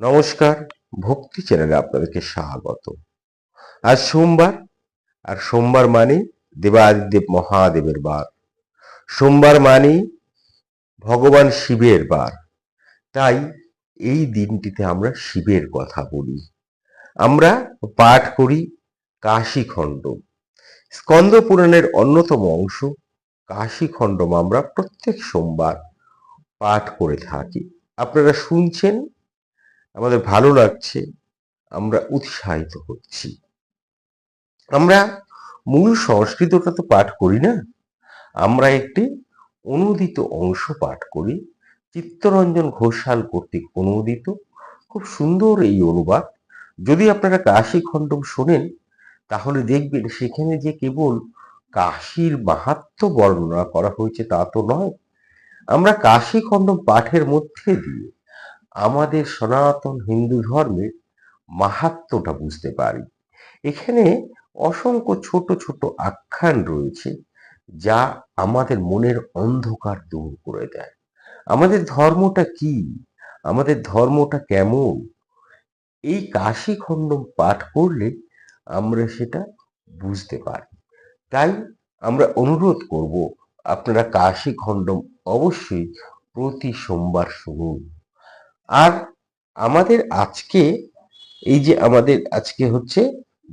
নমস্কার, ভক্তি চ্যানেলে আপনাদেরকে স্বাগত। আজ সোমবার, আর সোমবার মানে দেবাদিদেব মহাদেবের বার। সোমবার মানে ভগবান শিবের বার। তাই এই দিনটিতে আমরা শিবের কথা বলি। আমরা পাঠ করি কাশীখণ্ড স্কন্দ পুরাণের অন্যতম অংশ কাশীখণ্ডম আমরা প্রত্যেক সোমবার পাঠ করে থাকি। আপনারা শুনছেন আমাদের ভালো লাগছে, আমরা উৎসাহিত হচ্ছি। আমরা মূল সংস্কৃতটা তো পাঠ করি না? আমরা একটি অনুদিত অংশ পাঠ করি। চিত্তরঞ্জন ঘোষাল কর্তৃক অনুদিত। খুব সুন্দর এই অনুবাদ। যদি আপনারা কাশী খণ্ডম শোনেন, তাহলে দেখবেন সেখানে যে কেবল কাশীর মাহাত্ম বর্ণনা করা হয়েছে তা তো নয়। আমরা কাশী খণ্ডম পাঠের মধ্যে দিয়ে আমাদের সনাতন হিন্দু ধর্মের মাহাত্মটা বুঝতে পারি। এখানে অসংখ্য ছোট ছোট আখ্যান রয়েছে যা আমাদের মনের অন্ধকার দূর করে দেয়। আমাদের ধর্মটা কি? আমাদের ধর্মটা কেমন? এই কাশী খণ্ডম পাঠ করলে আমরা সেটা বুঝতে পারি। তাই আমরা অনুরোধ করব, আপনারা কাশী খণ্ডম অবশ্যই প্রতি সোমবার শুনুন। আর আমাদের আজকে, এই যে আমাদের আজকে হচ্ছে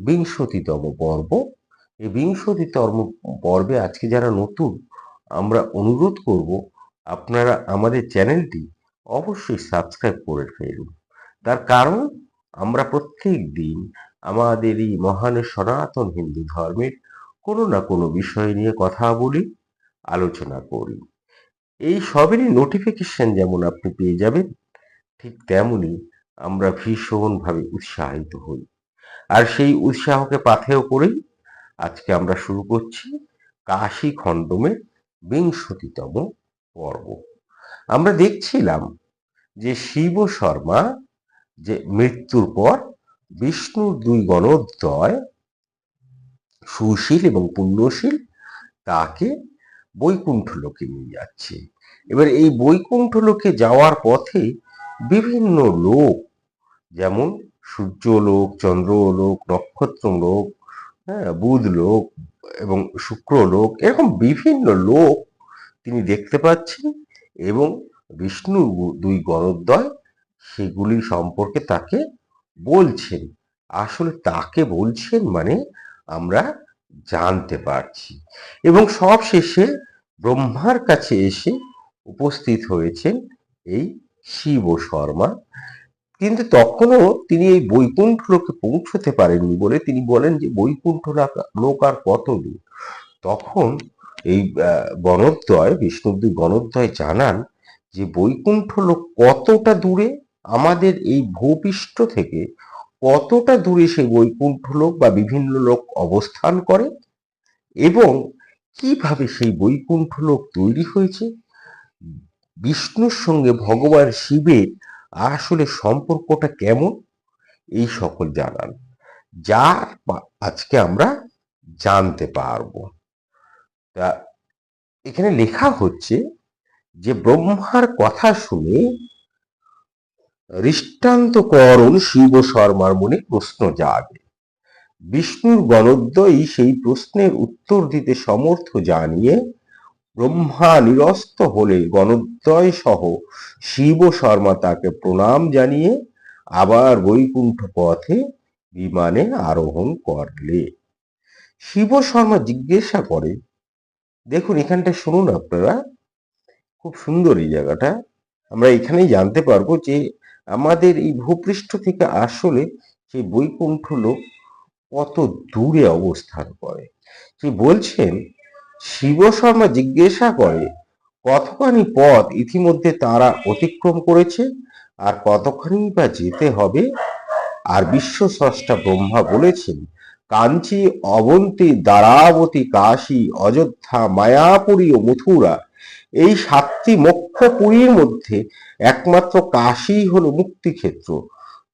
বিংশতিতম পর্ব, এই বিংশতিতম পর্বে আজকে যারা নতুন, আমরা অনুরোধ করব আপনারা আমাদের চ্যানেলটি অবশ্যই সাবস্ক্রাইব করে ফেলুন। তার কারণ, আমরা প্রত্যেক দিন আমাদের এই মহান সনাতন হিন্দু ধর্মের কোনো না কোনো বিষয় নিয়ে কথা বলি, আলোচনা করি। এই সবেরই নোটিফিকেশন যেমন আপনি পেয়ে যাবেন ঠিক তেমনি আমরা ভীষণভাবে উৎসাহিত হই। আর সেই উৎসাহকে পাথেয় করেই আজকে আমরা শুরু করছি কাশী খণ্ডমের বিংশতিতম পর্ব। আমরা দেখছিলাম যে শিব শর্মা যে মৃত্যুর পর বিষ্ণুর দুই গণদ্বয় সুশীল এবং পুণ্যশীল তাকে বৈকুণ্ঠ লোকে নিয়ে যাচ্ছে। এবার এই বৈকুণ্ঠ লোকে যাওয়ার পথে বিভিন্ন লোক, যেমন সূর্য লোক, চন্দ্র লোক, নক্ষত্র লোক হ্যাঁ বুধ লোক এবং শুক্র লোক, এরকম বিভিন্ন লোক তিনি দেখতে পাচ্ছেন এবং বিষ্ণুর দুই গণদ্বয় সেগুলি সম্পর্কে তাকে বলছেন। আসলে তাকে বলছেন মানে আমরা জানতে পারছি। এবং সব শেষে ব্রহ্মার কাছে এসে উপস্থিত হয়েছেন এই শিব শর্মা। কিন্তু তখনও তিনি এই বৈকুণ্ঠ লোকে পৌঁছতে পারেননি বলে তিনি বলেন যে বৈকুণ্ঠ লোক- আর কত দূর তখন এই আহ, গণদ্বয় বিষ্ণুদ্বী গণদ্বয় জানান যে বৈকুণ্ঠ লোক কতটা দূরে? আমাদের এই ভূপৃষ্ঠ থেকে কতটা দূরে সেই বৈকুণ্ঠ লোক বা বিভিন্ন লোক অবস্থান করে? এবং কীভাবে সেই বৈকুণ্ঠ লোক তৈরি হয়েছে? বিষ্ণুর সঙ্গে ভগবান শিবের আসলে সম্পর্কটা কেমন? এই সকল জানান, যা আজকে আমরা জানতে পারব। তা এখানে লেখা হচ্ছে যে ব্রহ্মার কথা শুনে দৃষ্টান্তকরণ শিব শর্মার মনে প্রশ্ন জাগে। বিষ্ণুর গণদ্বয়ী সেই প্রশ্নের উত্তর দিতে সমর্থ জানিয়ে ব্রহ্মা নিরস্ত হলে গণদ্বয় সহ শিব শর্মা তাকে প্রণাম জানিয়ে আবার বৈকুণ্ঠ পথে বিমানে আরোহণ করলে। শিব শর্মা জিজ্ঞাসা করে, দেখুন, এখানটা শুনুন আপনারা। খুব সুন্দর এই জায়গাটা। আমরা এখানেই জানতে পারব যে আমাদের এই ভূপৃষ্ঠ থেকে আসলে সেই বৈকুণ্ঠ লোক কত দূরে অবস্থান করে। সে বলছেন শিব শর্মা জিজ্ঞাসা করে, কতখানি পথ ইতিমধ্যে তারা অতিক্রম করেছে? আর কতখানি বা যেতে হবে? আর বিশ্ব স্রষ্টা ব্রহ্মা বলেছেন, কাঞ্চি, অবন্তী, দ্বারাবতী, কাশী, অযোধ্যা, মায়াপুরী ও মথুরা, এই সাতটি মুখ্য পুরীর মধ্যে একমাত্র কাশী হলো মুক্তিক্ষেত্র।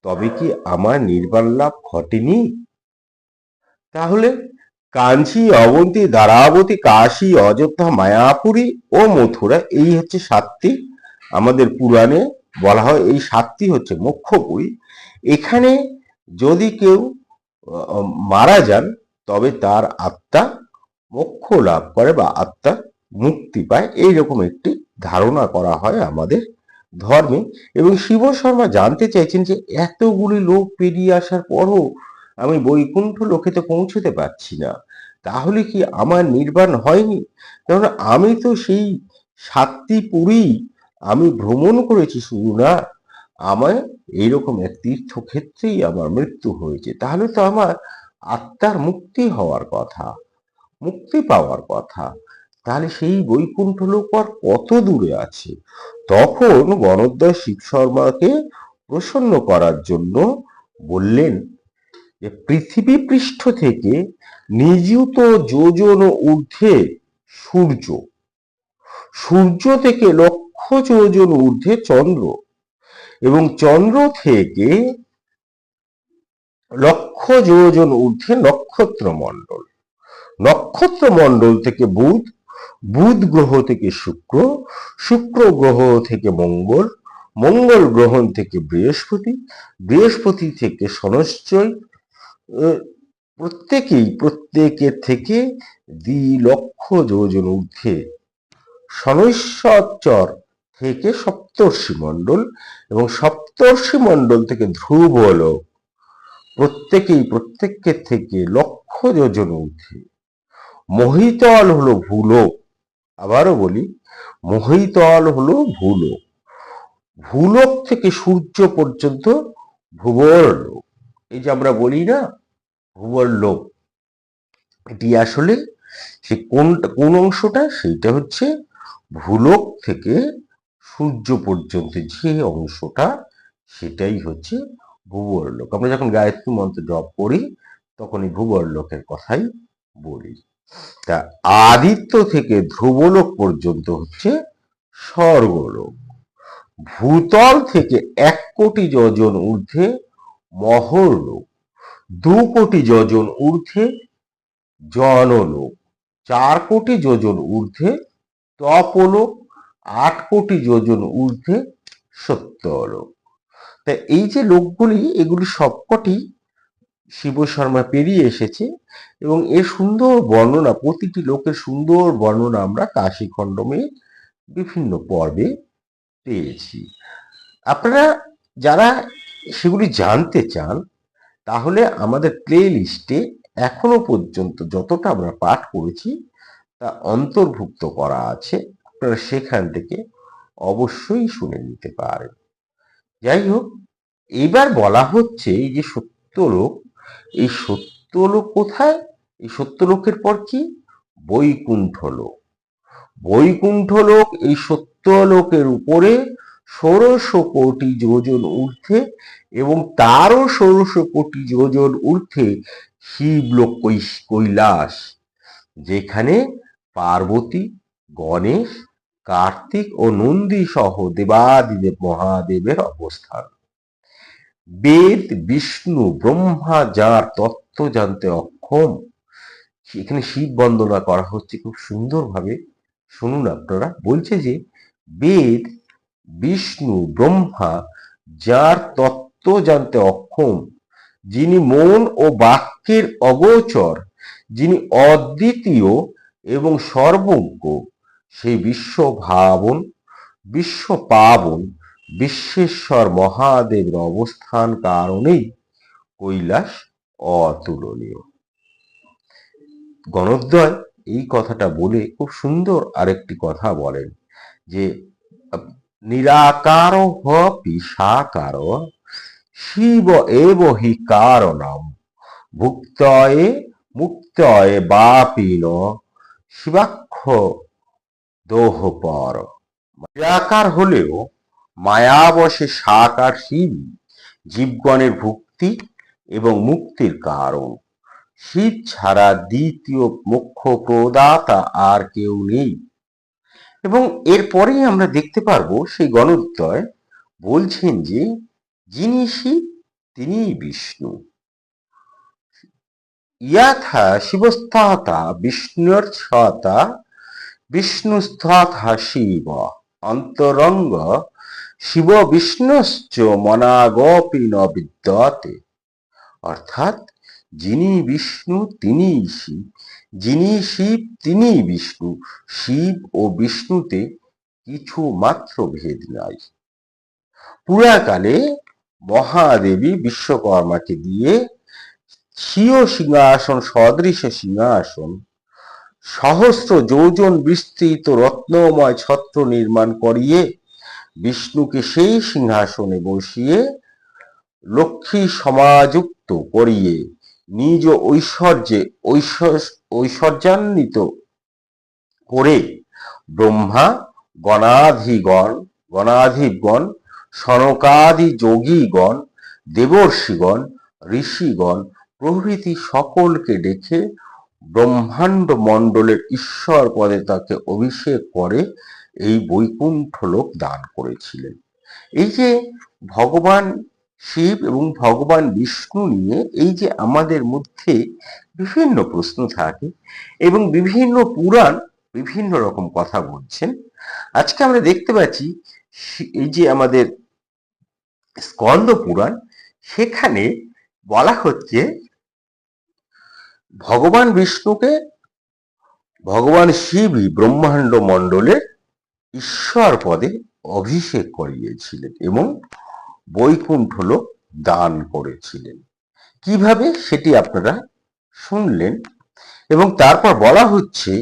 তবে কি আমার নির্বাণ লাভ ঘটেনি? তাহলে কাঞ্চি, অবন্তী, দ্বারাবতী, কাশী, অযোধ্যা, মায়াপুরী ও মথুরা, এই হচ্ছে সাতটি। আমাদের পুরাণে বলা হয় এই সাতটি হচ্ছে মুখ্যপুরী এখানে যদি কেউ মারা যান, তবে তার আত্মা মোক্ষ লাভ করে বা আত্মা মুক্তি পায়। এইরকম একটি ধারণা করা হয় আমাদের ধর্মে। এবং শিব শর্মা জানতে চাইছেন যে এতগুলি লোক পেরিয়ে আসার পরও আমি বৈকুণ্ঠ লোকেতে পৌঁছতে পারছি না। তাহলে কি আমার নির্বাণ হয়নি? কারণ আমি তো সেই সাতটি পুরী আমি ভ্রমণ করেছি শুধু না, আমায় এইরকম এক তীর্থক্ষেত্রেই আমার মৃত্যু হয়েছে। তাহলে তো আমার আত্মার মুক্তি হওয়ার কথা, মুক্তি পাওয়ার কথা। তাহলে সেই বৈকুণ্ঠ লোক আর কত দূরে আছে? তখন গণোদয় শিব শর্মাকে প্রসন্ন করার জন্য বললেন যে পৃথিবী পৃষ্ঠ থেকে নিযুত যোজন ঊর্ধ্বে সূর্য। সূর্য থেকে লক্ষ যোজন ঊর্ধ্বে চন্দ্র এবং চন্দ্র থেকে লক্ষ যোজন ঊর্ধ্বে নক্ষত্র মণ্ডল নক্ষত্র মণ্ডল থেকে বুধ বুধ গ্রহ থেকে শুক্র শুক্র গ্রহ থেকে মঙ্গল মঙ্গল গ্রহণ থেকে বৃহস্পতি বৃহস্পতি থেকে শনশ্চয় আহ, প্রত্যেকেই, প্রত্যেকের থেকে দ্বি লক্ষ যোজন ঊর্ধ্বে। শনৈশ্বর থেকে সপ্তর্ষি মণ্ডল এবং সপ্তর্ষি মণ্ডল থেকে ধ্রুব লোক। প্রত্যেকেই প্রত্যেকের থেকে লক্ষ যোজন ঊর্ধ্বে। মহিতল হলো ভূলোক। আবারও বলি, মহিতল হলো ভূলোক। ভূলোক থেকে সূর্য পর্যন্ত লোক। এই যে আমরা বলি না ভূবর লোক এটি আসলে সে কোন কোন অংশটা? সেইটা হচ্ছে ভূলোক থেকে সূর্য পর্যন্ত যে অংশটা, সেটাই হচ্ছে ভূবর লোক। আমরা যখন গায়ত্রী মন্ত্র জপ করি তখন এই ভূবর লোকের কথাই বলি। তা আদিত্য থেকে ধ্রুবলোক পর্যন্ত হচ্ছে স্বর্গলোক। ভূতল থেকে এক কোটি যোজন ঊর্ধ্বে মহরলোক দু কোটি যজন ঊর্ধ্বে জনলোক চার কোটি যোজন ঊর্ধ্বে তপলোক আট কোটি যোজন ঊর্ধ্বে সত্যলোক তা এই যে লোকগুলি, এগুলি সবকটি শিব শর্মা পেরিয়ে এসেছে এবং এর সুন্দর বর্ণনা, প্রতিটি লোকের সুন্দর বর্ণনা আমরা কাশী খণ্ডমে বিভিন্ন পর্বে পেয়েছি। আপনারা যারা সেগুলি জানতে চান, তাহলে আমাদের প্লে লিস্টে এখনও পর্যন্ত যতটা আমরা পাঠ করেছি, তা অন্তর্ভুক্ত করা আছে। আপনারা সেখান থেকে অবশ্যই শুনে নিতে পারেন। যাই হোক, এবার বলা হচ্ছে এই যে সত্যলোক, এই সত্যলোক কোথায়? এই সত্যলোকের পর কি? বৈকুণ্ঠ লোক বৈকুণ্ঠ লোক এই সত্যলোকের উপরে ষোড়শ কোটি যোজন ঊর্ধ্বে এবং তারও ষোড়শ কোটি যোজন ঊর্ধ্বে শিবলোক কৈলাস, যেখানে পার্বতী, গণেশ, কার্তিক ও নন্দী সহ দেবাদিদেব মহাদেবের অবস্থান। বেদ, বিষ্ণু, ব্রহ্মা যার তত্ত্ব জানতে অক্ষম, এখানে শিব বন্দনা করা হচ্ছে খুব সুন্দরভাবে। শুনুন আপনারা, বলছে যে বেদ বিষ্ণু ব্রহ্মা, যার তত্ত্ব জানতে অক্ষম, যিনি মন ও বাক্যের অগোচর, যিনি অদ্বিতীয় এবং সর্বজ্ঞ, সেই বিশ্ব ভাবন বিশ্ব পাবন বিশ্বেশ্বর মহাদেবের অবস্থান কারণেই কৈলাস অতুলনীয়। গণোদ্দয় এই কথাটা বলে খুব সুন্দর আরেকটি কথা বলেন যে আহ, নিরাকার হপি সাকার শিব এব হি কারণম ভুক্তয়ে মুক্তয়ে বাপিন শিবাক্ষ দোহপর। নিরাকার হলেও মায়াবশে সাকার শিব জীবগণের ভুক্তি এবং মুক্তির কারণ। শিব ছাড়া দ্বিতীয় মুখ্য প্রদাতা আর কেউ নেই। এবং এরপরেই আমরা দেখতে পারব সেই গণোদ্দয় বলছেন যে যিনি শিব তিনি বিষ্ণু। ইয়াথা শিবস্থাতা বিষ্ণুর্ছতা বিষ্ণুস্থাতা শিব অন্তরঙ্গ শিব বিষ্ণুশ্চ মনাগপি ন অর্থাৎ যিনি বিষ্ণু, তিনিই শিব। যিনি শিব, তিনিই বিষ্ণু। শিব ও বিষ্ণুতে কিছু মাত্র ভেদ নাই। পুরাকালে মহাদেবী বিশ্বকর্মাকে দিয়ে স্বীয় সিংহাসন, সদৃশ সিংহাসন, সহস্র যৌজন বিস্তৃত রত্নময় ছত্র নির্মাণ করিয়ে বিষ্ণুকে সেই সিংহাসনে বসিয়ে লক্ষ্মী সমাযুক্ত করিয়ে নিজ ঐশ্বর্যে ঐশ্বর- ঐশ্বর্যান্বিত করে ব্রহ্মা গণাধিগণ গণাধিগণ সনকাদি যোগীগণ দেবর্ষিগণ, ঋষিগণ প্রভৃতি সকলকে ডেকে ব্রহ্মাণ্ড মণ্ডলের ঈশ্বর পদে তাকে অভিষেক করে এই বৈকুণ্ঠ লোক দান করেছিলেন। এই যে ভগবান শিব এবং ভগবান বিষ্ণু নিয়ে এই যে আমাদের মধ্যে বিভিন্ন প্রশ্ন থাকে এবং বিভিন্ন পুরাণ বিভিন্ন রকম কথা বলছেন। আজকে আমরা দেখতে পাচ্ছি এই যে আমাদের স্কন্দ পুরাণ, সেখানে বলা হচ্ছে ভগবান বিষ্ণুকে ভগবান শিবই ব্রহ্মাণ্ড মণ্ডলের ঈশ্বর পদে অভিষেক করিয়েছিলেন এবং বৈকুণ্ঠ লোক দান করেছিলেন। কীভাবে সেটি আপনারা শুনলেন? এবং তারপর বলা হচ্ছে,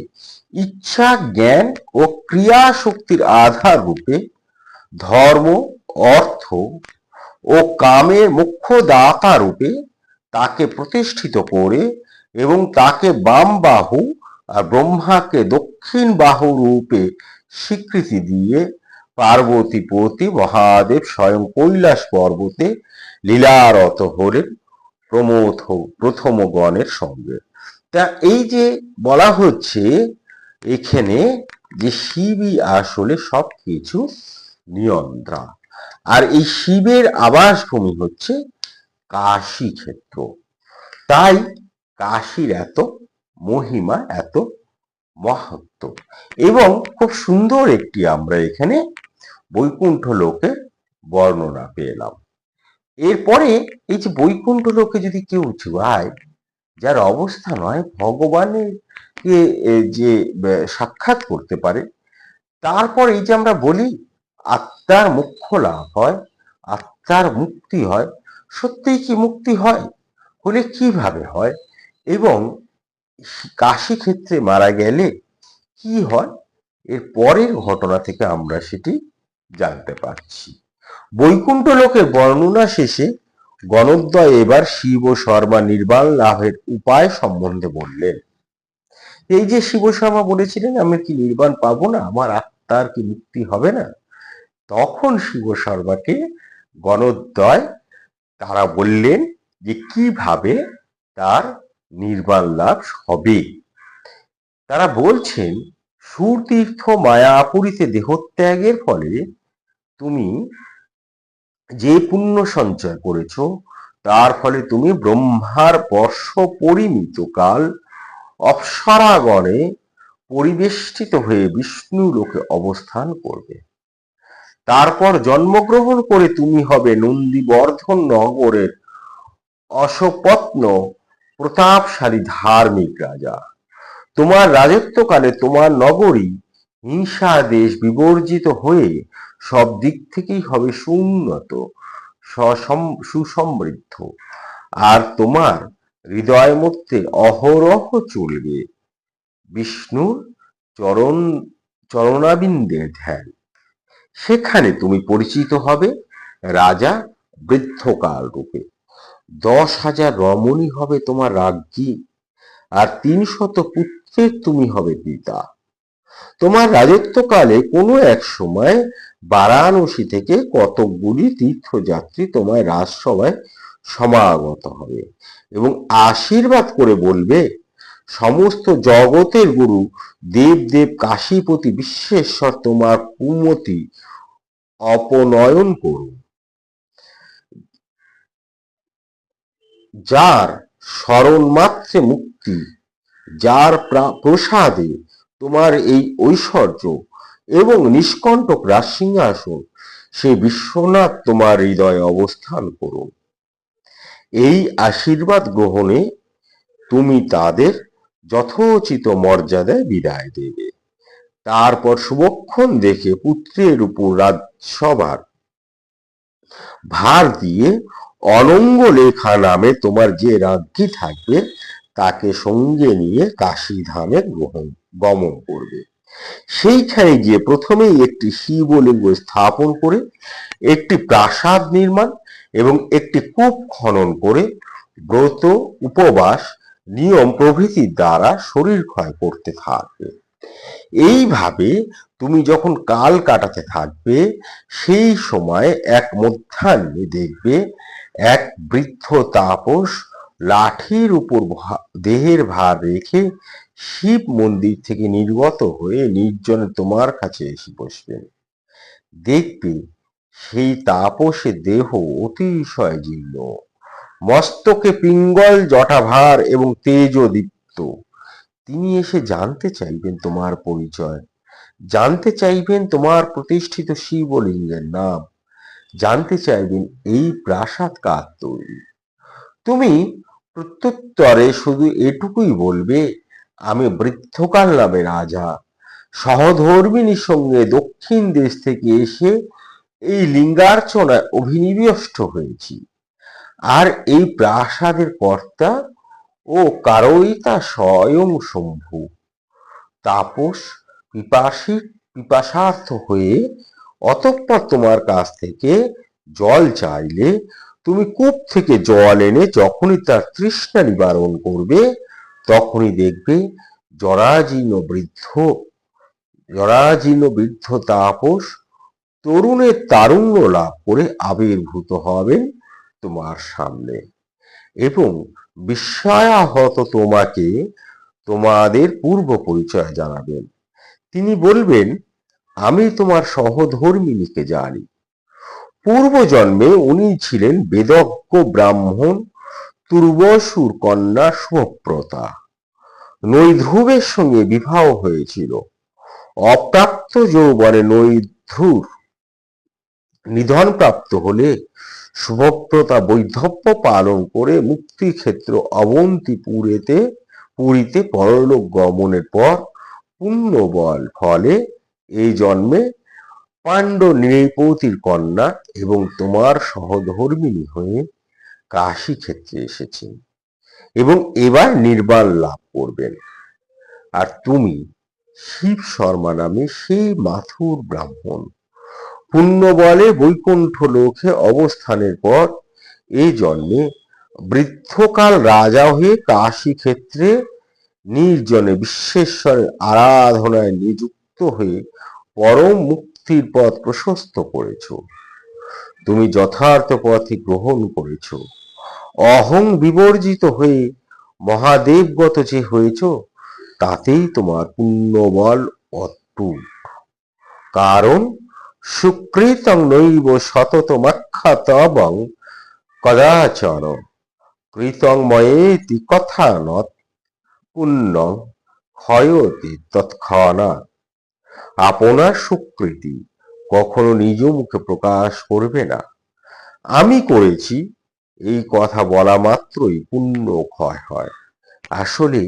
ইচ্ছা, জ্ঞান ও ক্রিয়া শক্তির আধার রূপে ধর্ম, অর্থ ও কামের মুখ্য দাতা রূপে তাকে প্রতিষ্ঠিত করে এবং তাকে বাম বাহু আর ব্রহ্মাকে দক্ষিণ বাহু রূপে স্বীকৃতি দিয়ে পার্বতী পতি মহাদেব স্বয়ং কৈলাস পর্বতে লীলারত হলেন প্রমথ প্রথম গণের সঙ্গে। তা এই যে বলা হচ্ছে এখানে যে শিবই আসলে সব কিছু নিয়ন্ত্রা আর এই শিবের আবাসভূমি হচ্ছে কাশী ক্ষেত্র। তাই কাশীর এত, মহিমা এত মহত্ব। এবং খুব সুন্দর একটি আমরা এখানে বৈকুণ্ঠ লোকে বর্ণনা পেলাম। এরপরে এই যে বৈকুণ্ঠ লোকে যদি কেউ যায় যার অবস্থা নয় ভগবানের কে যে সাক্ষাৎ করতে পারে, তারপর এই যে আমরা বলি, আত্মার মুখ্য লাভ হয়, আত্মার মুক্তি হয়, সত্যিই কি মুক্তি হয়? হলে কীভাবে হয়? এবং কাশী ক্ষেত্রে মারা গেলে কি হয়? এর পরের ঘটনা থেকে আমরা সেটি জানতে পারছি। বৈকুণ্ঠ লোকের বর্ণনা শেষে গণোদয় এবার শিব শর্মা নির্বাণ লাভের উপায় সম্বন্ধে বললেন। এই যে শিব শর্মা বলেছিলেন, আমি কি নির্বাণ পাবো না? আমার আত্মার কি মুক্তি হবে না? তখন শিব শর্মাকে গণোদয় তারা বললেন যে, কীভাবে তার নির্বাণ লাভ হবে? তারা বলছেন সুতীর্থ মায়াপুরীতে দেহত্যাগের ফলে তুমি যে পুণ্য সঞ্চয় করেছ, তার ফলে তুমি ব্রহ্মার বর্ষ পরিমিত কাল অপ্সরাগণে পরিবেষ্টিত হয়ে বিষ্ণু লোকে অবস্থান করবে। তারপর জন্মগ্রহণ করে তুমি হবে নন্দীবর্ধন নগরের অশপত্ন প্রতাপশালী ধার্মিক রাজা। তোমার রাজত্বকালে তোমার নগরী হিংসা দেশ বিবর্জিত হয়ে সব দিক থেকেই হবে সুন্নত সুসমৃদ্ধ। আর তোমার হৃদয় মধ্যে অহরহ চলবে। বিষ্ণুর চরণ, চরণাবিন্দের ধ্যান। সেখানে তুমি পরিচিত হবে রাজা বৃদ্ধকাল রূপে। দশ হাজার রমণী হবে তোমার রাজ্ঞী আর তিনশত পুত্রের তুমি হবে পিতা। তোমার রাজত্বকালে কোনো এক সময় বারাণসী থেকে কতকগুলি তীর্থযাত্রী তোমার রাজসভায় সমাগত হবে এবং আশীর্বাদ করে বলবে, সমস্ত জগতের গুরু দেব দেব কাশীপতি বিশ্বেশ্বর তোমার কুমতি অপনয়ন করুন। যার স্মরণ মাত্রে মুক্তি যার প্রা- প্রসাদে তোমার এই ঐশ্বর্য এবং নিষ্কণ্টক রাজসিংহাসন সে বিশ্বনাথ তোমার হৃদয়ে অবস্থান করুন। এই আশীর্বাদ গ্রহণে তুমি তাদের যথোচিত মর্যাদায় বিদায় দেবে। তারপর শুভক্ষণ দেখে পুত্রের উপর রাজসভার ভার দিয়ে অনঙ্গ লেখা নামে তোমার যে রাজ্ঞী থাকবে তাকে সঙ্গে নিয়ে কাশী ধামে গ্রহণ, গমন করবে। সেইখানে গিয়ে প্রথমেই একটি শিবলিঙ্গ স্থাপন করে, একটি প্রাসাদ নির্মাণ এবং একটি কূপ খনন করে ব্রত, উপবাস, নিয়ম প্রভৃতির দ্বারা শরীর ক্ষয় করতে থাকবে। এইভাবে তুমি যখন কাল কাটাতে থাকবে, সেই সময় এক মধ্যাহ্নে দেখবে এক বৃদ্ধ তাপস লাঠির উপর দেহের ভার রেখে শিব মন্দির থেকে নির্গত হয়ে নির্জনে তোমার কাছে এসে বসবেন। দেখবে সেই তাপসে দেহ অতিশয় জীর্ণ। মস্তকে পিঙ্গল, জটাভার এবং তেজ দীপ্ত। তিনি এসে জানতে চাইবেন তোমার পরিচয়। জানতে চাইবেন তোমার প্রতিষ্ঠিত শিবলিঙ্গের নাম। জানতে চাইবেন এই প্রাসাদ কার তৈরি। তুমি প্রত্যুত্তরে শুধু এটুকুই বলবে, আমি বৃদ্ধকাল নামে রাজা। সহধর্মিনীর সঙ্গে দক্ষিণ দেশ থেকে এসে এই লিঙ্গার্চনায় অভিনিবিষ্ট হয়েছি। আর এই প্রাসাদের কর্তা ও কারইতা স্বয়ং শম্ভু। তাপস পিপাসী, পিপাসার্থ হয়ে অতঃপর তোমার কাছ থেকে জল চাইলে তুমি কূপ থেকে জল এনে যখনই তার তৃষ্ণা নিবারণ করবে, তখনই দেখবে জরাজীর্ণ বৃদ্ধ জরাজীর্ণ বৃদ্ধ তাপস তরুণের তারুণ্য লাভ করে আবির্ভূত হবেন তোমার সামনে। এবং বিস্ময়াহত তোমাকে তোমাদের পূর্ব পরিচয় জানাবেন। তিনি বলবেন, আমি তোমার সহধর্মিনীকে জানি। পূর্বজন্মে উনি ছিলেন বেদজ্ঞ ব্রাহ্মণ, তুর্বসুর কন্যা শুভপ্রতা। নৈধ্রুবের সঙ্গে বিবাহ হয়েছিল। অপ্রাপ্ত যৌবনে নৈধ্রুর নিধন প্রাপ্ত হলে শুভপ্রতা বৈধব্য পালন করে মুক্তিক্ষেত্র অবন্তিপুরেতে পুরীতে পরলোক গমনের পর পুণ্যবল ফলে এই জন্মে পাণ্ড নৃপতির কন্যা এবং তোমার সহধর্মিণী হয়ে কাশী ক্ষেত্রে এসেছেন এবং এবার নির্বাণ লাভ করবেন। আর তুমি শিব শর্মা নামে সেই মাথুর ব্রাহ্মণ। পুণ্য বলে বৈকুণ্ঠ লোকে অবস্থানের পর এই জন্মে বৃদ্ধকাল রাজা হয়ে কাশী ক্ষেত্রে নির্জনে বিশ্বেশ্বরের আরাধনায় নিযুক্ত হয়ে পরম মুক্তির পথ প্রশস্ত করেছ। তুমি যথার্থ পথে গ্রহণ করেছ। অহং বিবর্জিত হয়ে মহাদেবগত যে হয়েছ, তাতেই তোমার পুণ্যবল অটুট। কারণ সুকৃতং নৈব শততমাখ্যাতবং কদাচন কৃতং ময়েতি কথানত পুণ্যং ক্ষয়তি তৎক্ষণাৎ। আপনার সুকৃতি কখনো নিজ মুখে প্রকাশ করবে না। আমি করেছি, এই কথা বলা মাত্রই পুণ্য ক্ষয় হয়। আসলে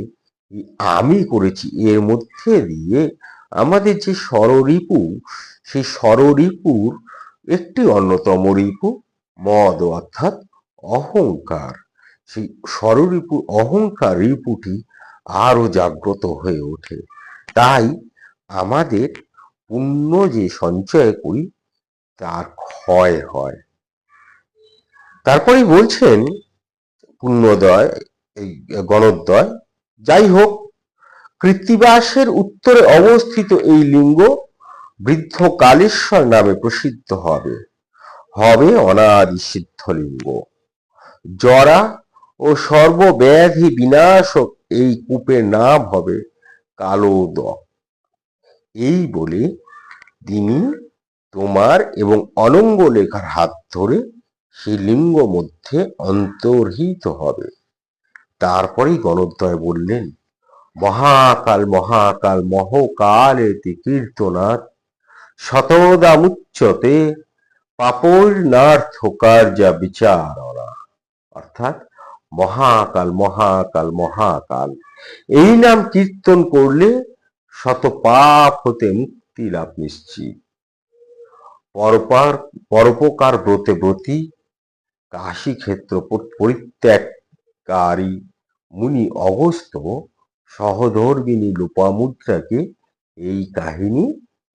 আমি করেছি, এর মধ্যে দিয়ে আমাদের যে স্বররিপু, সেই স্বররিপুর একটি অন্যতম রিপু, মদ অর্থাৎ অহংকার। সেই স্বররিপুর, অহংকার রিপুটি আরও জাগ্রত হয়ে ওঠে। তাই আমাদের পুণ্য যে সঞ্চয় করি, তার ক্ষয় হয়। তারপরে বলছেন, পুণ্যদয়, এই গণোদয় যাই হোক, কৃত্তিবাসের উত্তরে অবস্থিত এই লিঙ্গ বৃদ্ধ কালেশ্বর নামে প্রসিদ্ধ হবে। হবে অনাদি সিদ্ধ লিঙ্গ। জরা ও সর্বব্যাধি বিনাশক এই কূপের নাম হবে কালোদক এই বলে তিনি তোমার এবং অনঙ্গ লেখার হাত ধরে সেই লিঙ্গ মধ্যে অন্তর্হিত হবে। তারপরেই গণোদয় বললেন, মহাকাল মহাকাল, মহকাল কীর্তনাথ শতদামুচ্যতে পাপর নার্থ কার্য বিচারণা। অর্থাৎ মহাকাল মহাকাল মহাকাল, এই নাম কীর্তন করলে শত পাপ হতে মুক্তি লাভ নিশ্চিত। পরপার, পরোপকার ব্রতে ব্রতী, কাশী ক্ষেত্র পরিত্যাগকারী মুনি অগস্ত সহধর্মিনী লোপামুদ্রাকে এই কাহিনী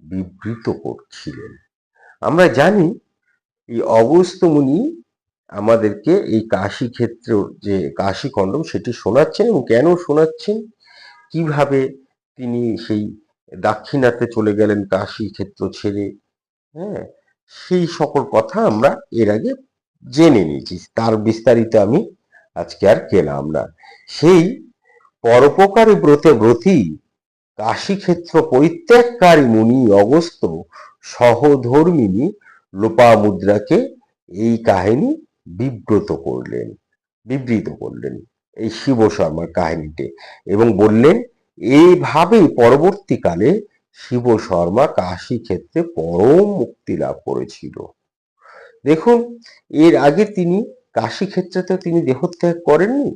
বিবৃত করছিলেন। আমরা জানি এই অগস্ত মুনি আমাদেরকে এই কাশী ক্ষেত্র যে কাশী খণ্ডম সেটি শোনাচ্ছেন এবং কেন শোনাচ্ছেন? কীভাবে তিনি সেই দাক্ষিণাতে চলে গেলেন কাশী ক্ষেত্র ছেড়ে। হ্যাঁ সেই সকল কথা আমরা এর আগে জেনে নিয়েছি। তার বিস্তারিত আমি আজকে আর কেলাম না। সেই পরোপকারী ব্রতে ব্রতী কাশী ক্ষেত্র পরিত্যাগকারী মুনি অগস্ত সহধর্মিনী লোপামুদ্রাকে এই কাহিনী বিব্রত করলেন, বিবৃত করলেন এই শিব শর্মার কাহিনীতে এবং বললেন এইভাবেই পরবর্তীকালে শিব শর্মা কাশী ক্ষেত্রে পরম মুক্তি লাভ করেছিল। দেখুন, এর আগে তিনি কাশী ক্ষেত্রে তো তিনি দেহত্যাগ করেননি,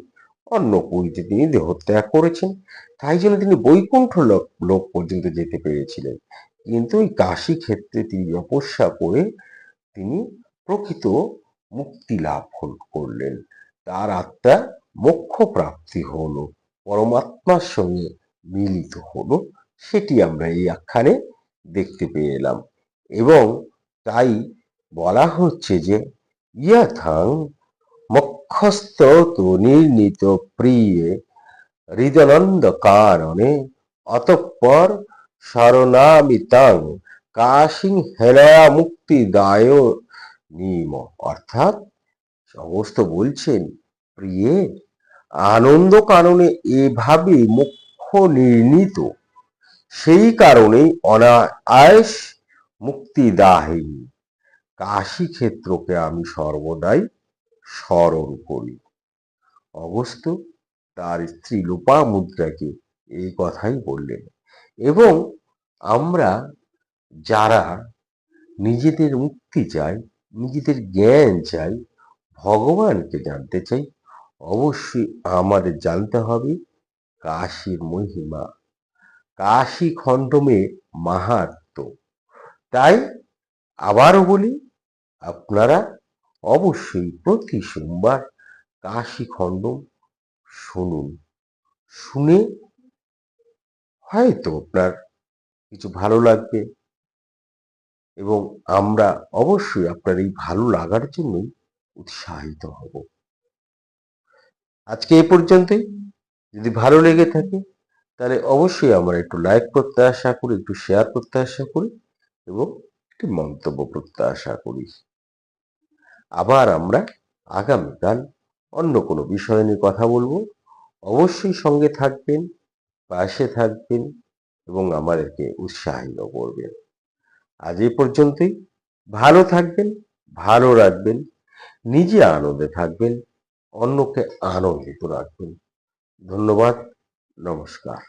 অন্য পুরীতে তিনি দেহত্যাগ করেছেন। তাই জন্য তিনি বৈকুণ্ঠ লোক লোক পর্যন্ত যেতে পেরেছিলেন। কিন্তু ওই কাশী ক্ষেত্রে তিনি তপস্যা করে তিনি প্রকৃত মুক্তি লাভ করলেন। তার আত্মা মোক্ষ প্রাপ্তি হলো, পরমাত্মার সঙ্গে মিলিত হলো, সেটি আমরা এই আখ্যানে দেখতে পেয়ে এলাম। এবং তাই বলা হচ্ছে যে, ইয়াথাং মক্ষস্থ তু নির্ণীত প্রিয়ে হৃদনন্দ কারণে অতঃপর শরণামিতাং কাশিং হেলয়া মুক্তিদায় নিম। অর্থাৎ সমস্ত বলছেন, প্রিয়ে আনন্দ কারণে এভাবে মুখ্য নির্ণীত সেই কারণেই অনায়াস মুক্তিদাহিনী কাশী ক্ষেত্রকে আমি সর্বদাই স্মরণ করি। অগস্ত তার স্ত্রী লোপা মুদ্রাকে এই কথাই বললেন, এবং আমরা যারা নিজেদের মুক্তি চাই, নিজেদের জ্ঞান চাই, ভগবানকে জানতে চাই, অবশ্যই আমাদের জানতে হবে কাশীর মহিমা। কাশী খণ্ডমে মাহাত্ম তাই আবারও বলি, আপনারা অবশ্যই প্রতি সোমবার কাশী খণ্ডম শুনুন। শুনে হয়তো আপনার কিছু ভালো লাগবে এবং আমরা অবশ্যই আপনার এই ভালো লাগার জন্যই উৎসাহিত হব। আজকে এই পর্যন্তই। যদি ভালো লেগে থাকে, তাহলে অবশ্যই আমরা একটু লাইক করতে আশা করি, একটু শেয়ার করতে আশা করি এবং একটি মন্তব্য করতে আশা করি। আবার আমরা আগামীকাল অন্য কোনো বিষয় নিয়ে কথা বলব। অবশ্যই সঙ্গে থাকবেন, পাশে থাকবেন এবং আমাদেরকে উৎসাহিত করবেন। আজ এই পর্যন্তই। ভালো থাকবেন, ভালো রাখবেন, নিজে আনন্দে থাকবেন, অন্যকে আনন্দিত রাখবেন। ধন্যবাদ নমস্কার।